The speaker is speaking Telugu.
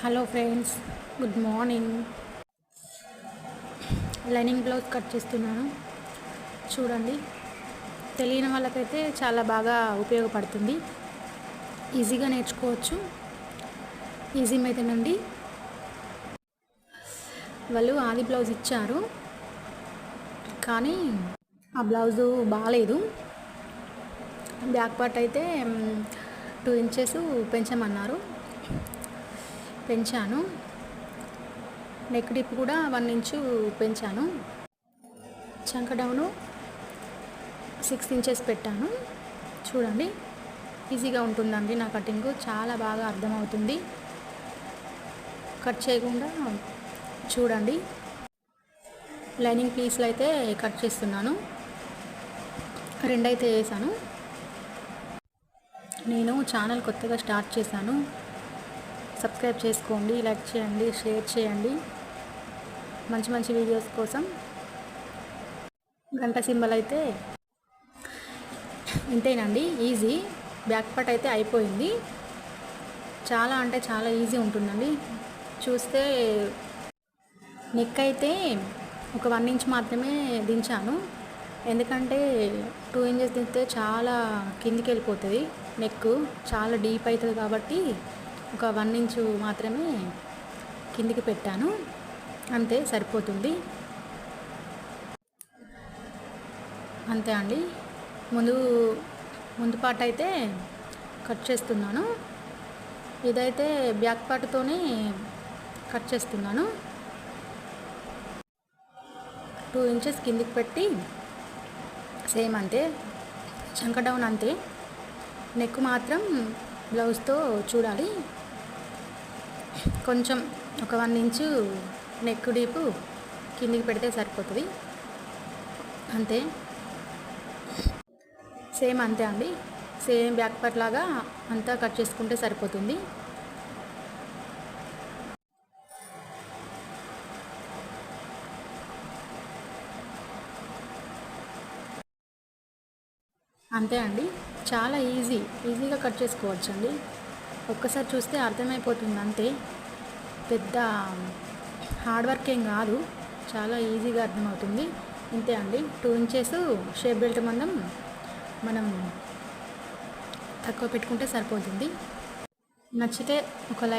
Hello friends good morning lining blouse cut చేస్తున్నాను. చూడండి. తెలియని వాళ్ళకైతే చాలా బాగా ఉపయోగపడుతుంది. ఈజీగా నేర్చుకోవచ్చు. ఈజీ మెథడ్ వాళ్ళు ఆది బ్లౌజ్ ఇచ్చారు. కానీ ఆ బ్లౌజు బాగాలేదు బ్యాక్ పార్ట్ అయితే టూ ఇంచెస్ పెంచమన్నారు. పెంచాను. నెక్ డిప్ కూడా వన్ ఇంచు పెంచాను. చంక డౌను సిక్స్ ఇంచెస్ పెట్టాను. చూడండి ఈజీగా ఉంటుందండి నా కటింగ్. చాలా బాగా అర్థమవుతుంది. కట్ చేయకుండా చూడండి. లైనింగ్ పీస్లు అయితే కట్ చేస్తున్నాను. రెండైతే వేసాను. నేను ఛానల్ కొత్తగా స్టార్ట్ చేశాను. సబ్స్క్రైబ్ చేసుకోండి లైక్ చేయండి షేర్ చేయండి. మంచి మంచి వీడియోస్ కోసం గంట సింబల్ అయితే ఇంతేనండి ఈజీ. బ్యాక్ పార్ట్ అయితే అయిపోయింది. చాలా అంటే చాలా ఈజీ ఉంటుందండి. చూస్తే నెక్ అయితే ఒక వన్ ఇంచ్ మాత్రమే దించాను. ఎందుకంటే టూ ఇంచెస్ దించితే చాలా కిందికి వెళ్ళిపోతుంది నెక్ చాలా డీప్ అవుతుంది కాబట్టి ఒక వన్ ఇంచు మాత్రమే కిందికి పెట్టాను. అంతే సరిపోతుంది. అంతే అండి. ముందు ముందు పార్ట్ అయితే కట్ చేస్తున్నాను. ఇదైతే బ్యాక్ పార్ట్తోనే కట్ చేస్తున్నాను. టూ ఇంచెస్ కిందికి పెట్టి సేమ్ అంతే. చంక డౌన్ అంతే. నెక్ మాత్రం బ్లౌజ్తో చూడాలి. కొంచెం ఒక వన్ ఇంచు నెక్ డీపు కిందికి పెడితే సరిపోతుంది. అంతే. సేమ్ అంతే అండి. సేమ్ బ్యాక్ పార్ట్ లాగా అంతా కట్ చేసుకుంటే సరిపోతుంది. అంతే అండి. చాలా ఈజీ. ఈజీగా కట్ చేసుకోవచ్చు అండి ఒక్కసారి చూస్తే అర్థమైపోతుంది అంతే. పెద్ద హార్డ్ వర్క్ ఏం కాదు. చాలా ఈజీగా అర్థమవుతుంది. ఇంతే అండి. టూ ఇంచెస్ షేప్ బెల్ట్ మందం మనం తక్కువ పెట్టుకుంటే సరిపోతుంది. నచ్చితే ఒక లైక్